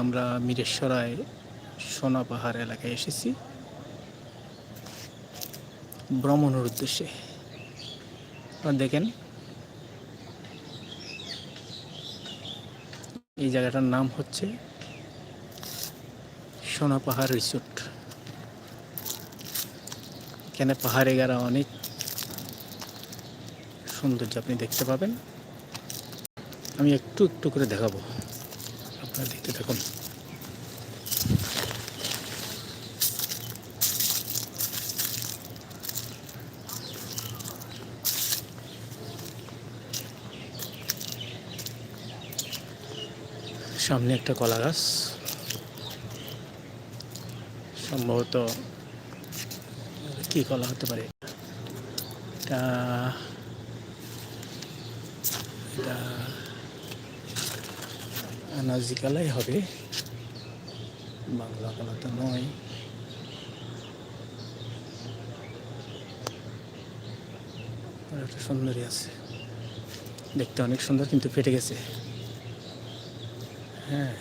আমরা মিরেশ্বরায় সোনা পাহাড় এলাকায় এসেছি। ভ্রমণের উদ্দেশ্যে। দেখেন। এই জায়গাটার নাম হচ্ছে সোনা পাহাড় রিসোর্ট। এখানে পাহাড়ে গেরা অনেক সৌন্দর্য আপনি দেখতে পাবেন। আমি একটু একটু করে দেখাবো। দেখতে থাকুন। সামনে একটা কলা গাছ। সম্ভবত কি কলা হতে পারে? এটা এটা আনাজি কলাই হবে। বাংলা কলা তো নয়। একটা আছে। দেখতে অনেক সুন্দর কিন্তু ফেটে গেছে। হ্যাঁ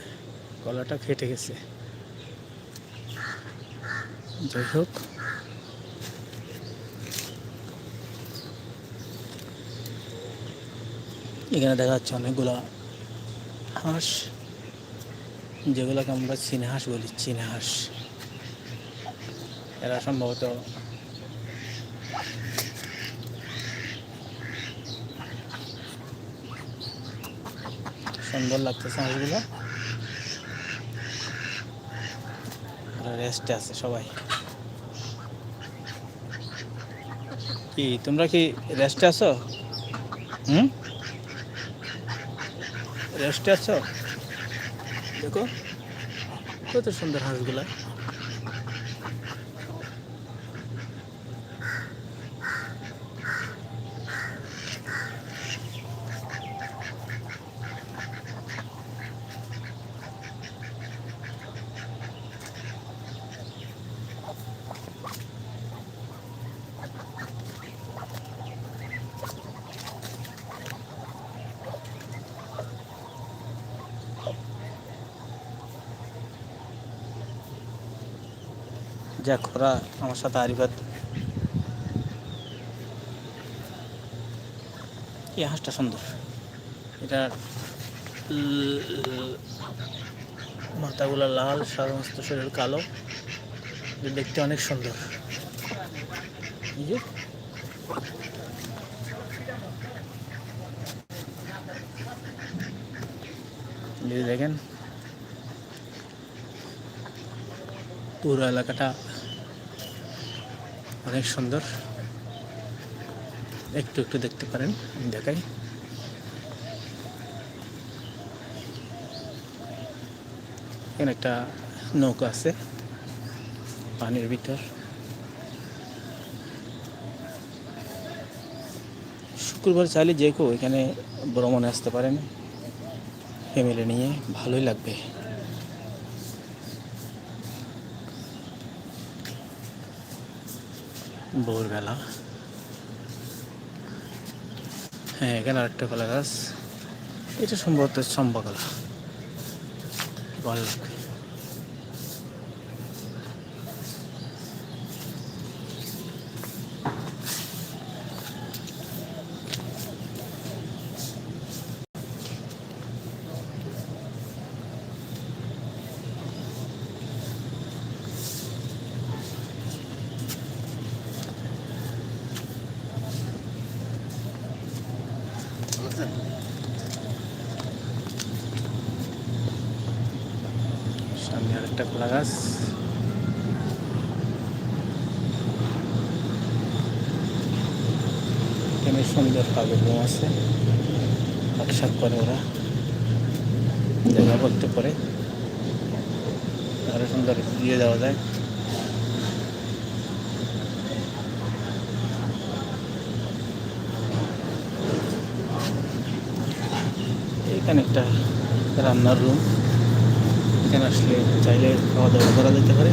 গলাটা ফেটে গেছে। যাই হোক। এখানে দেখা যাচ্ছে অনেকগুলা হাঁস। যেগুলোকে আমরা চীনা হাঁস বলি চীনা হাঁস এরা সম্ভবত সুন্দর লাগতেছে হাঁসগুলো। রেস্টে আছে সবাই। কি, তোমরা কি রেস্টে আছো? হুম? রেস্টে আছো? দেখো কত সুন্দর হাঁসগুলা। যাক, ওরা আমার সাথে আরিবাদ এই হাঁসটা সুন্দর। এটা মাথাগুলো লাল সমস্ত শরীর কালো। দেখতে অনেক সুন্দর। যে দেখেন। পুরো এলাকাটা অনেক সুন্দর। একটু একটু দেখতে পারেন, আমি দেখাই। এখানে একটা নৌকা আছে, পানির ভিতর। শুক্রবার চাইলে যে কেউ এখানে ভ্রমণে আসতে পারেন। ফ্যামিলি নিয়ে ভালোই লাগবে। ভোরবেলা। হ্যাঁ এখানে আরেকটা কলা গাছ। এটা সম্ভবত সম্ভব কলা ভালো লাগবে সামনে আরেকটা কলা গাছ। এখানে সুন্দর কাগজ বম আছে। আকশাক করে ওরা জায়গা বলতে পারে। আরও সুন্দর দিয়ে দেওয়া যায়। এখানে একটা রান্নার রুম এখানে আসলে চাইলে খাওয়া দাওয়া করা যেতে পারে।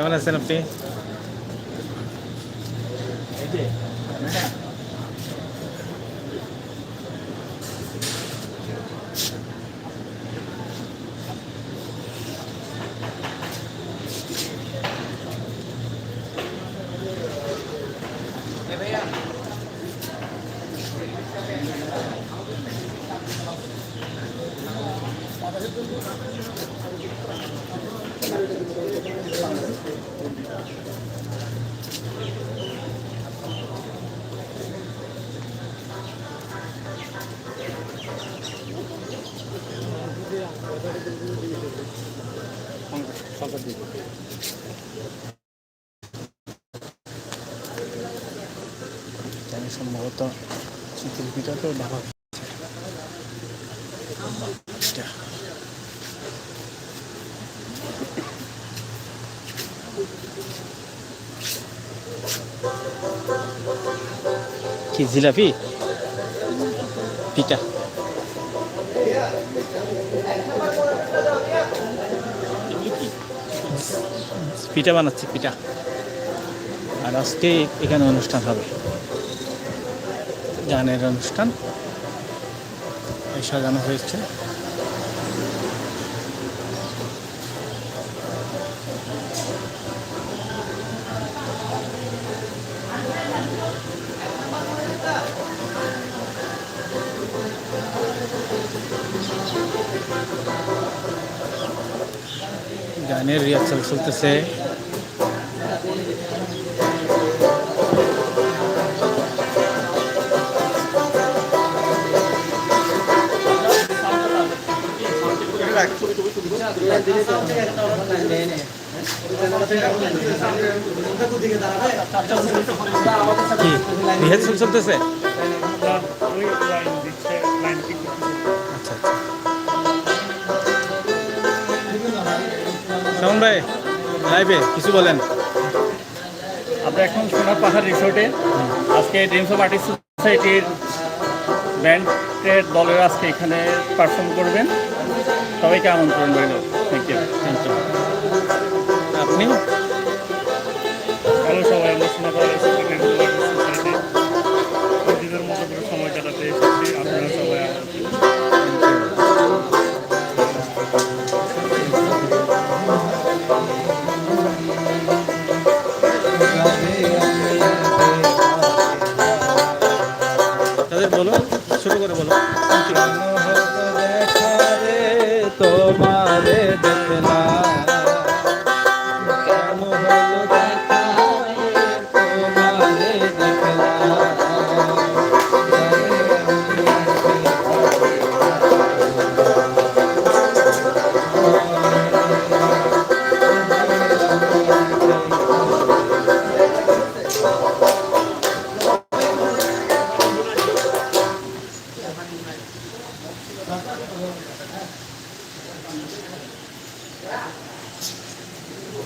¿Qué van a hacer, Pi? Yeah. জানি সম্ভবত পিঠাতেও ঢাকা জিলাপি? পিঠা। পিঠা বানাচ্ছি পিঠা। আর আজকে এখানে অনুষ্ঠান হবে। গানের অনুষ্ঠান। সাজানো হয়েছে। গানের রিহার্সাল চলতেছে কি রিহার্সাল চলতেছে ভাই লাইভে কিছু বলেন। আমরা এখন সোনার পাহাড় রিসোর্টে। আজকে ড্রিমস অফ আর্টিস্ট সোসাইটির ব্যান্ডের দলের আজকে এখানে পারফর্ম করবেন। সবাইকে আমন্ত্রণ রইল। থ্যাংক ইউ থ্যাংক ইউ আপনি? হ্যালো সবাই আমরা সোনার পাহাড় রিসোর্টে নিজেদের মতো করে সময় কাটাতে এসেছি। আপনারা তোমারে দেখলা কেন হলো দেখা তোমারে দেখলা ও